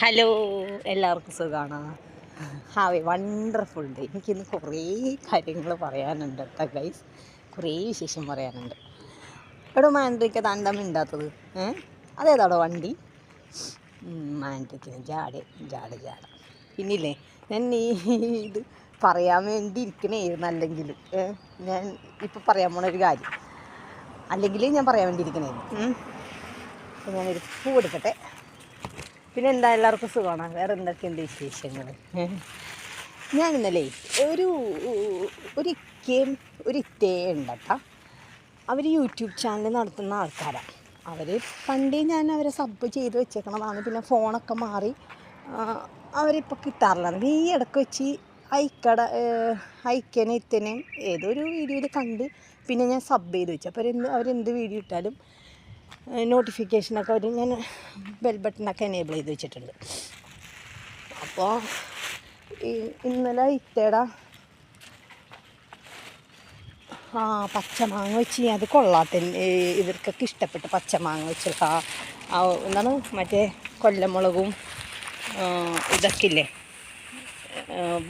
Hello എല്ലാവർക്കും സുഖമാണ് have A wonderful day. എനിക്കിന്ന് കുറേ കാര്യങ്ങൾ പറയാനുണ്ട് കേട്ടോ ഗൈസ്. കുറേ വിശേഷം പറയാനുണ്ട്. എടോ മാൻഡ്രിക്ക് തണ്ടം മിണ്ടാത്തത് ഏ? അതേതാടോ വണ്ടി? മാൻഡ്രിക്കിന് ജാട് ജാട് ജാട. പിന്നില്ലേ ഞാൻ ഈ ഇത് പറയാൻ വേണ്ടി ഇരിക്കണേയിരുന്നു അല്ലെങ്കിൽ ഞാൻ ഇപ്പം പറയാൻ പോണ ഒരു കാര്യം. അല്ലെങ്കിൽ ഞാൻ പറയാൻ വേണ്ടി ഇരിക്കണേയിരുന്നു ഞാനൊരു പൂ എടുക്കട്ടെ. പിന്നെ എന്താ എല്ലാവർക്കും സുഖമാണ്? വേറെ എന്തൊക്കെയുണ്ട് വിശേഷങ്ങൾ ഞാൻ ഇന്നലെ ഒരു ഒരു കേം ഒരു തേ ഉണ്ട് കേട്ടോ. അവർ യൂട്യൂബ് ചാനൽ നടത്തുന്ന ആൾക്കാരാണ് അവർ പണ്ടേ ഞാൻ അവരെ സബ് ചെയ്ത് വെച്ചേക്കണതാണ്. പിന്നെ ഫോണൊക്കെ മാറി അവരിപ്പോൾ കിട്ടാറില്ല. ഈ ഇടയ്ക്ക് വെച്ച് ഐക്കട ഐക്കനെ ഇത്തനെയും ഏതൊരു വീഡിയോയിൽ കണ്ട് പിന്നെ ഞാൻ സബ് ചെയ്ത് വെച്ചു. അപ്പോൾ അവരെന്ത് അവരെന്ത് വീഡിയോ ഇട്ടാലും നോട്ടിഫിക്കേഷനൊക്കെ അവർ ഞാൻ ബെൽ ബട്ടണൊക്കെ എനേബിൾ ചെയ്ത് വെച്ചിട്ടുണ്ട്. അപ്പോൾ ഈ ഇന്നലെ ഇത്തേടെ ആ പച്ചമാങ്ങ വെച്ച് അത് കൊള്ളാത്ത ഇവർക്കൊക്കെ ഇഷ്ടപ്പെട്ട പച്ചമാങ്ങ വെച്ചിട്ട് ആ എന്താണ് മറ്റേ കൊല്ലമുളകും ഇതൊക്കെ ഇല്ലേ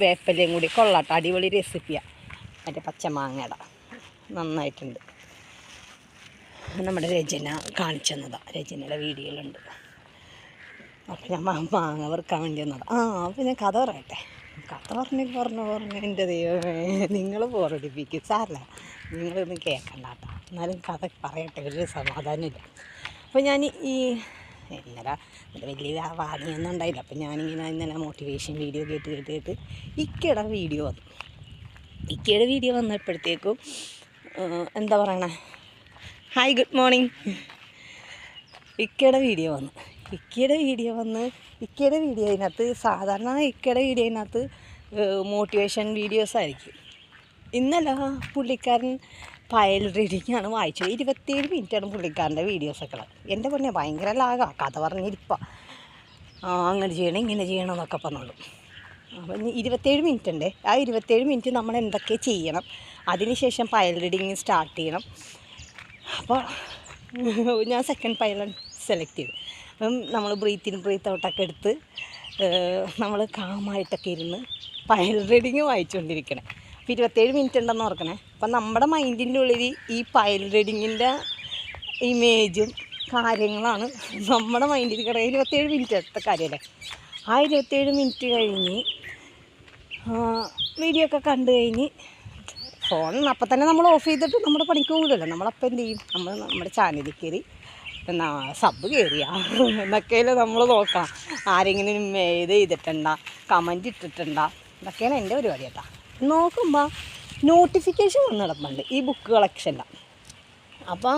വേപ്പലയും കൂടി കൊള്ളാട്ട അടിപൊളി റെസിപ്പിയാണ് മറ്റേ പച്ചമാങ്ങയുടെ നന്നായിട്ടുണ്ട്. നമ്മുടെ രചന കാണിച്ചു തന്നതാണ് രചനയുടെ വീഡിയോയിലുണ്ട്. അപ്പം ഞാൻ മാങ്ങ വറുക്കാൻ വേണ്ടി വന്നത്. ആ അപ്പം ഞാൻ കഥ പറയട്ടെ. കഥ പറഞ്ഞ് പറഞ്ഞു പറഞ്ഞു. എന്റെ ദൈവമേ നിങ്ങൾ ബോറടിപ്പിക്കും സാറില്ല നിങ്ങളൊന്നും കേൾക്കണ്ട കേട്ടോ എന്നാലും കഥ പറയട്ടെ ഒരു സമാധാനമില്ല അപ്പോൾ ഞാൻ ഈ ഇന്നലെ വലിയ വാണിയൊന്നും ഉണ്ടായില്ല അപ്പം ഞാനിങ്ങനെ ഇന്നലെ മോട്ടിവേഷൻ വീഡിയോ കേട്ട് കേട്ട് കേട്ട് ഇക്കയുടെ വീഡിയോ വന്നു. ഇക്കയുടെ വീഡിയോ വന്നപ്പോഴത്തേക്കും എന്താ പറയണേ? ഹായ് ഗുഡ് മോർണിംഗ് ഇക്കയുടെ വീഡിയോ വന്നു. ഇക്കയുടെ വീഡിയോ വന്ന് ഇക്കയുടെ വീഡിയോ അതിനകത്ത് സാധാരണ ഇക്കയുടെ വീഡിയോ അതിനകത്ത് മോട്ടിവേഷൻ വീഡിയോസ് ആയിരിക്കും. ഇന്നലെ പുള്ളിക്കാരൻ ഫയൽ റീഡിങ്ങാണ് വായിച്ചത്. ഇരുപത്തിയേഴ് മിനിറ്റാണ് പുള്ളിക്കാരന്റെ വീഡിയോസൊക്കെ എന്റെ പൊന്നെ ഭയങ്കര ലാഗാ കഥ പറഞ്ഞിരിപ്പാ. അങ്ങനെ ചെയ്യണം ഇങ്ങനെ ചെയ്യണം എന്നൊക്കെ പറഞ്ഞോളൂ. അപ്പം ഇരുപത്തേഴ് മിനിറ്റ് ഉണ്ട്. ആ ഇരുപത്തേഴ് മിനിറ്റ് നമ്മൾ എന്തൊക്കെ ചെയ്യണം അതിനുശേഷം ഫയൽ റീഡിങ് സ്റ്റാർട്ട് ചെയ്യണം. അപ്പോൾ ഞാൻ സെക്കൻഡ് പൈലൺ സെലക്ട് ചെയ്തു. അപ്പം നമ്മൾ ബ്രീത്ത് ഇൻ ബ്രീത്ത് ഔട്ടൊക്കെ എടുത്ത് നമ്മൾ കാമായിട്ടൊക്കെ ഇരുന്ന് പയൽ റീഡിങ് വായിച്ചുകൊണ്ടിരിക്കണേ അപ്പോൾ ഇരുപത്തേഴ് മിനിറ്റ് ഉണ്ടെന്ന് ഓർക്കണേ. അപ്പം നമ്മുടെ മൈൻഡിന്റെ ഉള്ളിൽ ഈ പയൽ റീഡിങ്ങിന്റെ ഇമേജും കാര്യങ്ങളാണ് നമ്മുടെ മൈൻഡിൽ കിടക്കുക ഇരുപത്തേഴ് മിനിറ്റ് എടുത്ത കാര്യമല്ലേ? ആ ഇരുപത്തേഴ് മിനിറ്റ് കഴിഞ്ഞ് വീഡിയോ ഒക്കെ കണ്ടു കഴിഞ്ഞ് ഫോൺ അപ്പം തന്നെ നമ്മൾ ഓഫ് ചെയ്തിട്ട് നമ്മുടെ പണിക്ക് പോകില്ലല്ലോ നമ്മളപ്പം എന്ത് ചെയ്യും? നമ്മൾ നമ്മുടെ ചാനലിൽ കയറി എന്നാ സബ് കയറിയ എന്നൊക്കെയല്ലേ നമ്മൾ നോക്കാം ആരെങ്കിലും ഇത് ചെയ്തിട്ടുണ്ട? കമന്റ് ഇട്ടിട്ടുണ്ട? ഇതൊക്കെയാണ് എന്റെ പരിപാടി കേട്ടോ. നോക്കുമ്പോൾ നോട്ടിഫിക്കേഷൻ വന്ന് കിടപ്പുണ്ട് ഈ ബുക്ക് കളക്ഷന്റെ അപ്പോൾ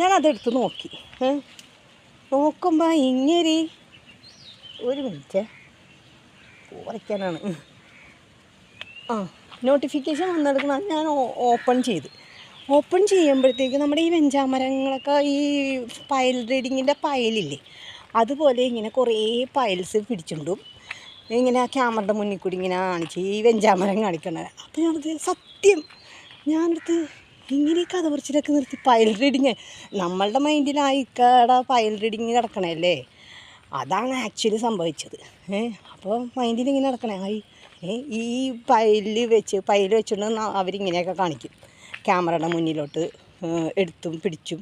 ഞാനതെടുത്ത് നോക്കി. നോക്കുമ്പോൾ ഇങ്ങനെ ഒരു മിനിറ്റ് കുറയ്ക്കാനാണ്. ആ. നോട്ടിഫിക്കേഷൻ വന്നെടുക്കുന്ന ഞാൻ ഓപ്പൺ ചെയ്ത്. ഓപ്പൺ ചെയ്യുമ്പോഴത്തേക്ക് നമ്മുടെ ഈ വെഞ്ചാമരങ്ങളൊക്കെ ഈ പയൽ റീഡിങ്ങിന്റെ പയലില്ലേ അതുപോലെ ഇങ്ങനെ കുറേ പയൽസ് പിടിച്ചുകൊണ്ടും ഇങ്ങനെ ക്യാമറയുടെ മുന്നിൽ കൂടി ഇങ്ങനെ കാണിച്ച് ഈ വെഞ്ചാമരം കാണിക്കണത് അപ്പോൾ ഞാനത് സത്യം? ഞാനടുത്ത് ഇങ്ങനെ കഥ പറിച്ചിലൊക്കെ നിർത്തി പയൽ റീഡിങ് നമ്മളുടെ മൈൻഡിൽ പയൽ റീഡിങ് കിടക്കണല്ലേ അതാണ് ആക്ച്വലി സംഭവിച്ചത്. അപ്പോൾ മൈൻഡിൽ ഇങ്ങനെ നടക്കണേ. ആയി ഈ പൈൽ വെച്ച് പൈൽ വെച്ചുകൊണ്ട് അവരിങ്ങനെയൊക്കെ കാണിക്കും. ക്യാമറയുടെ മുന്നിലോട്ട് എടുത്തും പിടിച്ചും.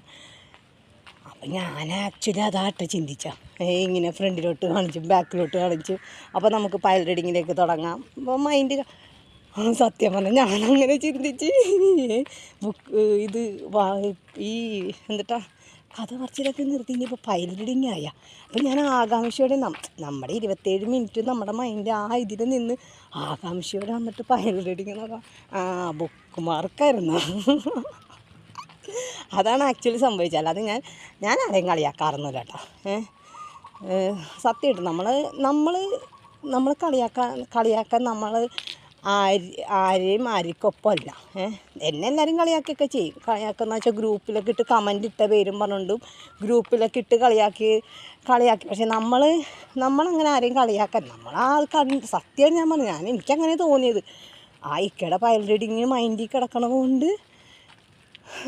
അപ്പം ഞാൻ ആക്ച്വലി അതാട്ടെ ചിന്തിച്ച. ഇങ്ങനെ ഫ്രണ്ടിലോട്ട് കാണിച്ചും ബാക്കിലോട്ട് കാണിച്ചും. അപ്പോൾ നമുക്ക് പയൽ റീഡിങ്ങിലേക്ക് തുടങ്ങാം. അപ്പോൾ മൈൻഡ് സത്യം പറഞ്ഞാൽ ഞാനങ്ങനെ ചിന്തിച്ച്. ബുക്ക് ഇത് ഈ എന്നിട്ടാ കഥ പറച്ചിലൊക്കെ നിർത്തി ഇനിയിപ്പോൾ പൈലറ്റിങ് ആയ. അപ്പോൾ ഞാൻ ആകാംക്ഷയോടെ നമ്മുടെ ഇരുപത്തേഴ് മിനിറ്റ് നമ്മുടെ മൈൻഡ് ആ ഇതിൽ നിന്ന് ആകാംക്ഷയോടെ വന്നിട്ട് പൈലറ്റിങ് ആ ബുക്ക് മാർക്കായിരുന്നു അതാണ് ആക്ച്വലി സംഭവിച്ചത്. അല്ലാതെ ഞാൻ ഞാൻ ആരെയും കളിയാക്കാറൊന്നുമില്ല കേട്ടോ. സത്യമായിട്ട് നമ്മൾ നമ്മൾ നമ്മൾ കളിയാക്കാൻ കളിയാക്കാൻ നമ്മൾ ആര് ആരെയും ആർക്കൊപ്പമല്ല. എന്നെ എല്ലാവരും കളിയാക്കിയൊക്കെ ചെയ്യും. കളിയാക്കുന്ന വെച്ചാൽ ഗ്രൂപ്പിലൊക്കെ ഇട്ട് കമന്റ് ഇട്ട പേരും പറഞ്ഞുകൊണ്ടും ഗ്രൂപ്പിലൊക്കെ ഇട്ട് കളിയാക്കി കളിയാക്കി. പക്ഷേ നമ്മൾ നമ്മളങ്ങനെ ആരെയും കളിയാക്കാൻ നമ്മൾ ആൾക്കാർ സത്യമാണ് ഞാൻ പറഞ്ഞു. ഞാൻ എനിക്കങ്ങനെ തോന്നിയത്. ആ ഇക്കയുടെ പയൽ റീഡിങ് മൈൻഡിൽ കിടക്കണത് കൊണ്ട്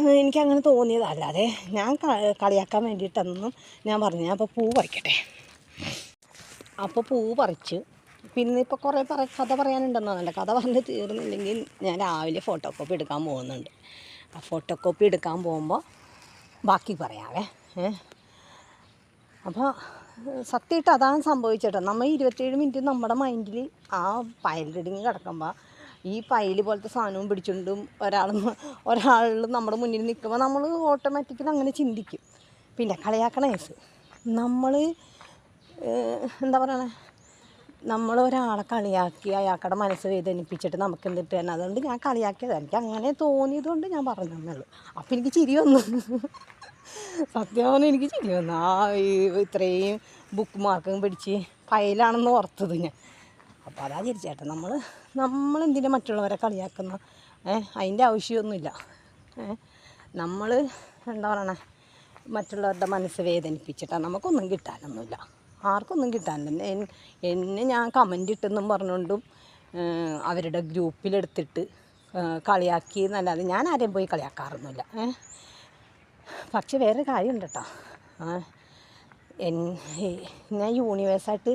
എനിക്കങ്ങനെ തോന്നിയത്. അല്ലാതെ ഞാൻ കളിയാക്കാൻ വേണ്ടിയിട്ടൊന്നും ഞാൻ പറഞ്ഞു ഞാൻ അപ്പോൾ പൂ പറിക്കട്ടെ. അപ്പോൾ പൂ പറിച്ച് പിന്നെ ഇപ്പോൾ കുറേ പറ കഥ പറയാനുണ്ടെന്നല്ല കഥ പറഞ്ഞ് തീർന്നില്ലെങ്കിൽ ഞാൻ രാവിലെ ഫോട്ടോ കോപ്പി എടുക്കാൻ പോകുന്നുണ്ട്. ആ ഫോട്ടോ കോപ്പി എടുക്കാൻ പോകുമ്പോൾ ബാക്കി പറയാവേ അപ്പോൾ സത്യമായിട്ട് അതാണ് സംഭവിച്ചേട്ടോ. നമ്മൾ ഇരുപത്തേഴ് മിനിറ്റ് നമ്മുടെ മൈൻഡിൽ ആ പയൽ റീഡിങ് കിടക്കുമ്പോൾ ഈ പയൽ പോലത്തെ സാധനവും പിടിച്ചുകൊണ്ടും ഒരാൾ ഒരാൾ നമ്മുടെ മുന്നിൽ നിൽക്കുമ്പോൾ നമ്മൾ ഓട്ടോമാറ്റിക്കലി അങ്ങനെ ചിന്തിക്കും. പിന്നെ കളിയാക്കണ കേസ്. നമ്മൾ എന്താ പറയണേ? നമ്മൾ ഒരാളെ കളിയാക്കി അയാളുടെ മനസ്സ് വേദനിപ്പിച്ചിട്ട് നമുക്ക് എന്തിട്ട് തന്നെ. അതുകൊണ്ട് ഞാൻ കളിയാക്കിയത്. എനിക്ക് അങ്ങനെ തോന്നിയത് കൊണ്ട് ഞാൻ പറഞ്ഞെന്നുള്ളൂ അപ്പം എനിക്ക് ചിരി വന്നു. സത്യമാണ് എനിക്ക് ചിരി വന്നു. ആ ഈ ഇത്രയും ബുക്ക് മാർക്കും പിടിച്ച് ഫയലാണെന്ന് ഓർത്തത് ഞാൻ. അപ്പോൾ അതാ ചിരിച്ചേട്ടാ. നമ്മൾ എന്തിനാ മറ്റുള്ളവരെ കളിയാക്കുന്ന? അതിന്റെ ആവശ്യമൊന്നുമില്ല നമ്മൾ എന്താ പറയണേ? മറ്റുള്ളവരുടെ മനസ്സ് വേദനിപ്പിച്ചിട്ടാണ് നമുക്കൊന്നും കിട്ടാനൊന്നുമില്ല. ആർക്കൊന്നും കിട്ടാനില്ല. എന്നെ ഞാൻ കമന്റ് ഇട്ടെന്നും പറഞ്ഞുകൊണ്ടും അവരുടെ ഗ്രൂപ്പിലെടുത്തിട്ട് കളിയാക്കി എന്നല്ലാതെ ഞാൻ ആരെയും പോയി കളിയാക്കാറൊന്നുമില്ല. പക്ഷെ വേറെ കാര്യമുണ്ട് കേട്ടോ ഞാൻ യൂണിവേഴ്സായിട്ട്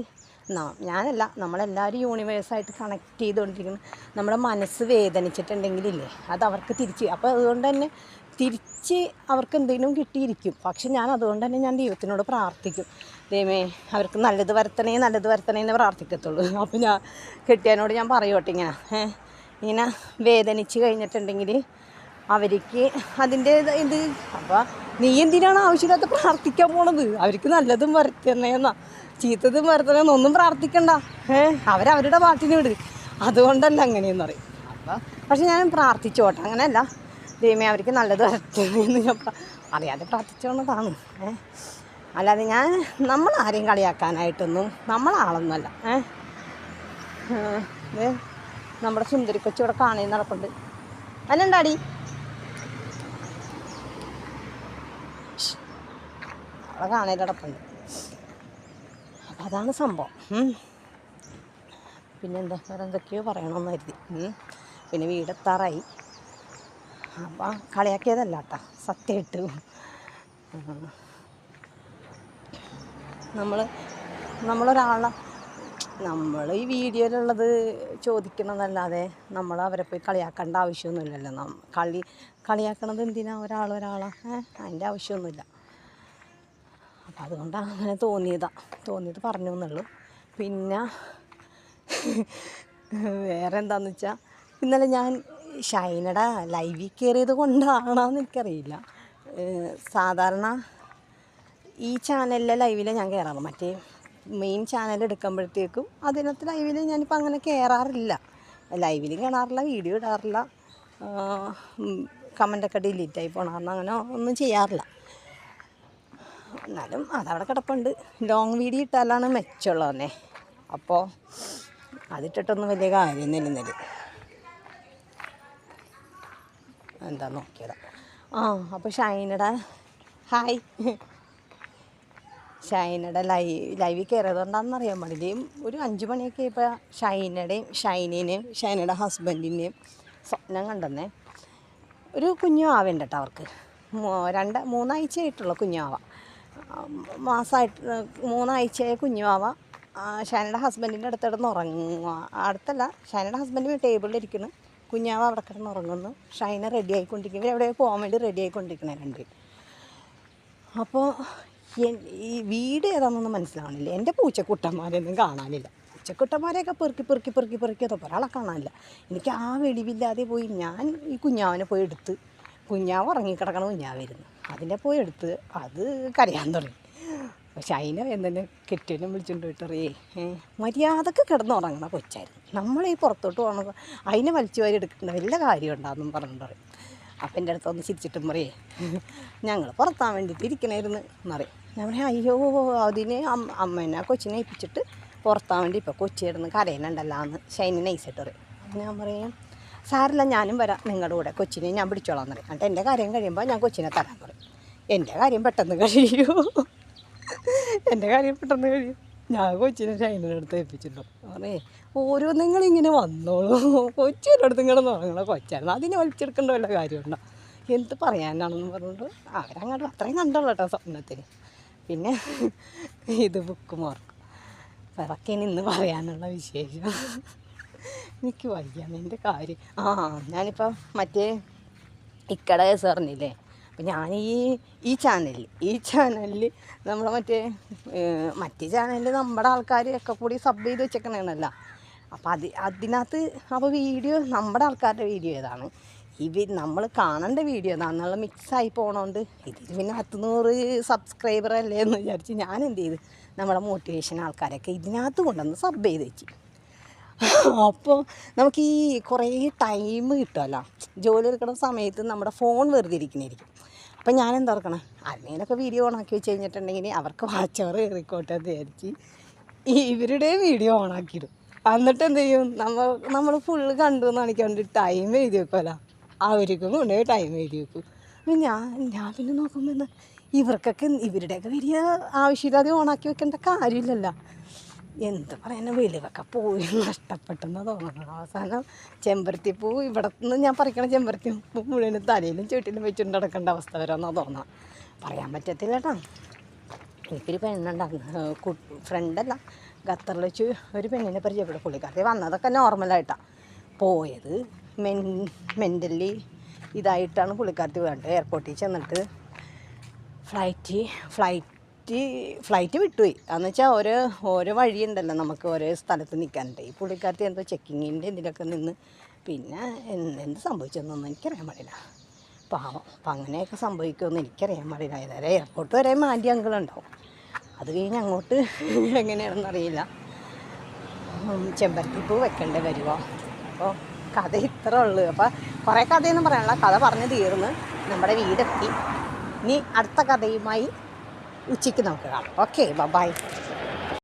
ഞാനല്ല നമ്മളെല്ലാവരും യൂണിവേഴ്സായിട്ട് കണക്ട് ചെയ്തുകൊണ്ടിരിക്കുന്നു. നമ്മുടെ മനസ്സ് വേദനിച്ചിട്ടുണ്ടെങ്കിലില്ലേ അത് അവർക്ക് തിരിച്ച് അപ്പോൾ അതുകൊണ്ട് തന്നെ തിരിച്ച് അവർക്ക് എന്തെങ്കിലും കിട്ടിയിരിക്കും. പക്ഷെ ഞാൻ അതുകൊണ്ട് തന്നെ ഞാൻ ദൈവത്തിനോട് പ്രാർത്ഥിക്കും. ദൈവമേ അവർക്ക് നല്ലത് വരത്തണേ നല്ലത് വരത്തണേ എന്ന് പ്രാർത്ഥിക്കത്തുള്ളൂ. അപ്പോൾ ഞാൻ കെട്ടിയാനോട് ഞാൻ പറയോട്ടെ ഇങ്ങനെ ഇങ്ങനെ വേദനിച്ച് കഴിഞ്ഞിട്ടുണ്ടെങ്കിൽ അവർക്ക് അതിന്റെ ഇത് അപ്പോൾ നീ എന്തിനാണ് ആവശ്യമില്ലാത്ത പ്രാർത്ഥിക്കാൻ പോണത്? അവർക്ക് നല്ലതും വരത്തണേന്നാ ചീത്തതും വരുത്തണേന്ന് ഒന്നും പ്രാർത്ഥിക്കണ്ട. ഏ അവരവരുടെ പാട്ടിന് വിട്. അതുകൊണ്ടല്ല അങ്ങനെയെന്ന് പറയും. അപ്പോൾ പക്ഷെ ഞാൻ പ്രാർത്ഥിച്ചോട്ടെ അങ്ങനെയല്ല. ദൈവമേ അവർക്ക് നല്ലത് വരത്തണേന്ന് ഞാൻ അറിയാതെ പ്രാർത്ഥിച്ചോണ്ടതാണ് ഏ അല്ലാതെ ഞാൻ നമ്മൾ ആരെയും കളിയാക്കാനായിട്ടൊന്നും നമ്മളാളൊന്നുമല്ല. ഏ? നമ്മുടെ സുന്ദരി കൊച്ചു ഇവിടെ കാണി നടപ്പുണ്ട്. അല്ലണ്ടാടി അവിടെ കാണയിൽ നടപ്പുണ്ട്. അപ്പം അതാണ് സംഭവം. പിന്നെന്താ? വേറെ എന്തൊക്കെയോ പറയണമെന്ന് കരുതി. പിന്നെ വീടെത്താറായി. അപ്പം കളിയാക്കിയതല്ല കേട്ടോ സത്യമായിട്ട് നമ്മൾ നമ്മളൊരാളെ നമ്മൾ ഈ വീഡിയോയിലുള്ളത് ചോദിക്കണമെന്നല്ലാതെ നമ്മൾ അവരെ പോയി കളിയാക്കേണ്ട ആവശ്യമൊന്നുമില്ലല്ലോ. നം കളി കളിയാക്കണത് എന്തിനാ ഒരാൾ ഒരാളെ? അതിന്റെ ആവശ്യമൊന്നുമില്ല. അപ്പം അതുകൊണ്ടാണ് അങ്ങനെ തോന്നിയതാ. തോന്നിയത് പറഞ്ഞു എന്നുള്ളൂ പിന്നെ വേറെ എന്താന്ന് വെച്ചാൽ ഇന്നലെ ഞാൻ ഷൈനയുടെ ലൈവിൽ കയറിയത് കൊണ്ടാണോ എന്ന് എനിക്കറിയില്ല സാധാരണ ഈ ചാനലിലെ ലൈവിൽ ഞാൻ കയറാറ് മറ്റേ മെയിൻ ചാനൽ എടുക്കുമ്പോഴത്തേക്കും അതിനകത്ത് ലൈവിൽ ഞാനിപ്പോൾ അങ്ങനെ കയറാറില്ല ലൈവിലും കാണാറില്ല വീഡിയോ ഇടാറില്ല കമന്റൊക്കെ ഡിലീറ്റായി പോണാറില്ല അങ്ങനെ ഒന്നും ചെയ്യാറില്ല. എന്നാലും അതവിടെ കിടപ്പുണ്ട്. ലോങ് വീഡിയോ ഇട്ടാലാണ് മെച്ചമുള്ളതന്നെ. അപ്പോൾ അതിട്ടിട്ടൊന്നും വലിയ കാര്യം ഇന്നലെ എന്താ നോക്കിയതാ. ആ അപ്പോൾ ഷൈനടാ. ഹായ്. ഷൈനയുടെ ലൈവ് ലൈവിൽ കയറിയതുകൊണ്ടാണെന്ന് അറിയാൻ പാടില്ല. ഒരു അഞ്ച് മണിയൊക്കെ ഇപ്പോൾ ഷൈനയുടെയും ഷൈനേനെയും ഷൈനയുടെ ഹസ്ബൻഡിനെയും സ്വപ്നം കണ്ടെന്നേ. ഒരു കുഞ്ഞു ആവുണ്ട് കേട്ടോ അവർക്ക് രണ്ട് മൂന്നാഴ്ച ആയിട്ടുള്ള കുഞ്ഞാവ മാസമായിട്ട് മൂന്നാഴ്ചയായ കുഞ്ഞുവാവ ഷാനയുടെ ഹസ്ബൻഡിന്റെ അടുത്ത് കിടന്ന് ഉറങ്ങുക അടുത്തല്ല ഷാനയുടെ ഹസ്ബൻഡ് ടേബിളിൽ ഇരിക്കുന്നു. കുഞ്ഞാവ അവിടെ കിടന്ന് ഉറങ്ങുന്നു. ഷൈന റെഡി ആയിക്കൊണ്ടിരിക്കുന്നു. ഇവരെവിടെ പോകാൻ വേണ്ടി റെഡി ആയിക്കൊണ്ടിരിക്കണേ രണ്ട് അപ്പോൾ ഈ വീട് ഏതാണെന്നൊന്നും മനസ്സിലാവണില്ല. എന്റെ പൂച്ചക്കുട്ടന്മാരെയൊന്നും കാണാനില്ല. പൂച്ചക്കുട്ടന്മാരെയൊക്കെ പെറുക്കി പെറുക്കി പെറുക്കി പെറുക്കി അതൊക്കെ ഒരാളെ കാണാനില്ല. എനിക്ക് ആ വെടിവില്ലാതെ പോയി ഞാൻ ഈ കുഞ്ഞാവിനെ പോയി എടുത്ത് കുഞ്ഞാവ് ഉറങ്ങിക്കിടക്കണ കുഞ്ഞാവായിരുന്നു. അതിനെ പോയി എടുത്ത് അത് കരയാൻ തുടങ്ങി. പക്ഷെ അതിനെ എന്തെന്നെ കെട്ടിയനും വിളിച്ചുകൊണ്ട് പോയിട്ടറിയേ മര്യാദയ്ക്ക് കിടന്നുറങ്ങണ കൊച്ചായിരുന്നു. നമ്മളീ പുറത്തോട്ട് പോകണത് അതിനെ വലിച്ചു വാരി എടുക്കേണ്ട വല്ല കാര്യം ഉണ്ടാകുന്നു പറയും. അപ്പം എന്റെ അടുത്ത് ഒന്ന് ചിരിച്ചിട്ടും പറയേ. ഞങ്ങൾ പുറത്താൻ വേണ്ടിയിട്ട് ഇരിക്കണമായിരുന്നു എന്നറിയാം ഞാൻ പറയാം അയ്യോ അതിനെ അമ്മ അമ്മേനെ കൊച്ചിനെ ഏൽപ്പിച്ചിട്ട് പുറത്താൻ വേണ്ടി ഇപ്പോൾ കൊച്ചി കിടന്ന് കരയുന്നുണ്ടല്ലോ എന്ന് ഷൈനി നൈസിട്ട് പറയും. ഞാൻ പറയും സാറില്ല ഞാനും വരാം. നിങ്ങളുടെ കൂടെ കൊച്ചിനെ ഞാൻ പിടിച്ചോളാം എന്ന് പറയും. എന്റെ കാര്യം കഴിയുമ്പോൾ ഞാൻ കൊച്ചിനെ തരാൻ പറയും. എന്റെ കാര്യം പെട്ടെന്ന് കഴിയൂ. എന്റെ കാര്യം പെട്ടെന്ന് കഴിയും. ഞാൻ കൊച്ചിനെ ഷൈനിന്റെ അടുത്ത് ഏൽപ്പിച്ചിട്ടുണ്ടോ. പറഞ്ഞേ ഓരോ നിങ്ങളിങ്ങനെ വന്നോളൂ. കൊച്ചിന്റെ അടുത്ത് ഇങ്ങനെ തുടങ്ങണ കൊച്ചായിരുന്നു. അതിനെ വലിച്ചെടുക്കേണ്ട വല്ല കാര്യമുണ്ടോ? എന്ത് പറയാനാണെന്ന് പറഞ്ഞുകൊണ്ട് അവരങ്ങോട്ട് അത്രയും കണ്ടുള്ളൂ കേട്ടോ സ്വപ്നത്തിന്. പിന്നെ ഇത് ബുക്ക് മാർക്ക്. അതൊക്കെ ഇനി ഇന്ന് പറയാനുള്ള വിശേഷം. എനിക്ക് വയ്യ എന്റെ കാര്യം. ആ ഞാനിപ്പോൾ മറ്റേ ഇക്കട കേസ് പറഞ്ഞില്ലേ? അപ്പം ഞാൻ ഈ ഈ ചാനലിൽ ഈ ചാനലിൽ നമ്മൾ മറ്റേ മറ്റു ചാനലിൽ നമ്മുടെ ആൾക്കാർ ഒക്കെ കൂടി സബ് ചെയ്ത് വെച്ചേക്കണേണല്ല അപ്പം അത് അതിനകത്ത് അപ്പോൾ വീഡിയോ നമ്മുടെ ആൾക്കാരുടെ വീഡിയോ ഏതാണ്? ഇവ നമ്മൾ കാണേണ്ട വീഡിയോ ഏതാണെന്നുള്ള മിക്സായി പോകണോണ്ട് ഇതിൽ പിന്നെ പത്ത് നൂറ് സബ്സ്ക്രൈബർ അല്ലേ എന്ന് വിചാരിച്ച് ഞാൻ എന്ത് ചെയ്ത്? നമ്മുടെ മോട്ടിവേഷൻ ആൾക്കാരൊക്കെ ഇതിനകത്ത് കൊണ്ടുവന്ന് സബ് ചെയ്ത് വെച്ച്. അപ്പോൾ നമുക്ക് ഈ കുറേ ടൈം കിട്ടുമല്ലോ ജോലി എടുക്കുന്ന സമയത്ത് നമ്മുടെ ഫോൺ വെറുതെ ഇരിക്കണായിരിക്കും. അപ്പം ഞാൻ എന്തോർക്കണം ആരുടെയൊക്കെ വീഡിയോ ഓണാക്കി വെച്ച് കഴിഞ്ഞിട്ടുണ്ടെങ്കിൽ അവർക്ക് വാച്ചവർ കയറിക്കോട്ടെ വിചാരിച്ച് ഈ ഇവരുടെയും വീഡിയോ ഓണാക്കിയിടും എന്നിട്ട് എന്ത് ചെയ്യും? നമ്മൾ നമ്മൾ ഫുള്ള് കണ്ടു കാണിക്കാണ്ട് ടൈം എഴുതി വെക്കുമല്ലോ അവർക്കും കൊണ്ടുപോയി ടൈം എഴുതി വെക്കും. അപ്പം ഞാൻ ഞാൻ പിന്നെ നോക്കുമ്പോൾ എന്താ? ഇവർക്കൊക്കെ ഇവരുടെയൊക്കെ വലിയ ആവശ്യമില്ലാതെ ഓണാക്കി വെക്കേണ്ട കാര്യമില്ലല്ലോ. എന്ത് പറയാനാ വെളിവൊക്കെ പോയി. നഷ്ടപ്പെട്ടെന്ന് തോന്നണം അവസാനം ചെമ്പരത്തി പൂ ഇവിടെ നിന്ന് ഞാൻ പറിക്കണ ചെമ്പരത്തി പൂ മുഴുവനും തലയിലും ചുട്ടിലും വെച്ചുകൊണ്ട് നടക്കേണ്ട അവസ്ഥ വരാമെന്നാണ് തോന്നണം പറയാൻ പറ്റത്തില്ല കേട്ടോ എനിക്കൊരു പെണ്ണുണ്ടായിരുന്നു ഫ്രണ്ടല്ല. ഖത്തറിൽ വെച്ച് ഒരു പെണ്ണിനെ പരിചയപ്പെട്ടു. പുള്ളിക്കാരത്തി വന്നതൊക്കെ നോർമലായിട്ടാണ് പോയത് മെൻ മെന്റലി ഇതായിട്ടാണ് പുള്ളിക്കാരത്തി വേണ്ടത്. എയർപോർട്ടിൽ ചെന്നിട്ട് ഫ്ലൈറ്റ് ഫ്ലൈറ്റ് ഫ്ലൈറ്റ് വിട്ടുപോയി. എന്ന് വെച്ചാൽ ഓരോ ഓരോ വഴിയുണ്ടല്ലോ നമുക്ക് ഓരോ സ്ഥലത്ത് നിൽക്കാനുണ്ട് ഈ പുള്ളിക്കാരത്തി എന്തോ ചെക്കിങ്ങിന്റെ എന്തിലൊക്കെ നിന്ന് പിന്നെ എന്ത് സംഭവിച്ചതെന്നൊന്നും എനിക്കറിയാൻ പാടില്ല. പാവം. അപ്പം അങ്ങനെയൊക്കെ സംഭവിക്കുമെന്ന് എനിക്കറിയാൻ പാടില്ല. ഏതായാലും എയർപോർട്ട് വരെ മാൻഡി അങ്കിളുണ്ടാവും. അത് കഴിഞ്ഞ് അങ്ങോട്ട് എങ്ങനെയാണെന്ന് അറിയില്ല. ഉം, ചെമ്പരത്തിപ്പൂ വെക്കേണ്ടി വരുമോ അപ്പോൾ കഥ ഇത്ര ഉള്ളു. അപ്പോൾ കുറേ കഥയെന്ന് പറയാനുള്ള കഥ പറഞ്ഞ് തീർന്ന്. നമ്മുടെ വീടെത്തി. ഇനി അടുത്ത കഥയുമായി ഉച്ചയ്ക്ക് നമുക്ക് കാണാം. Okay bye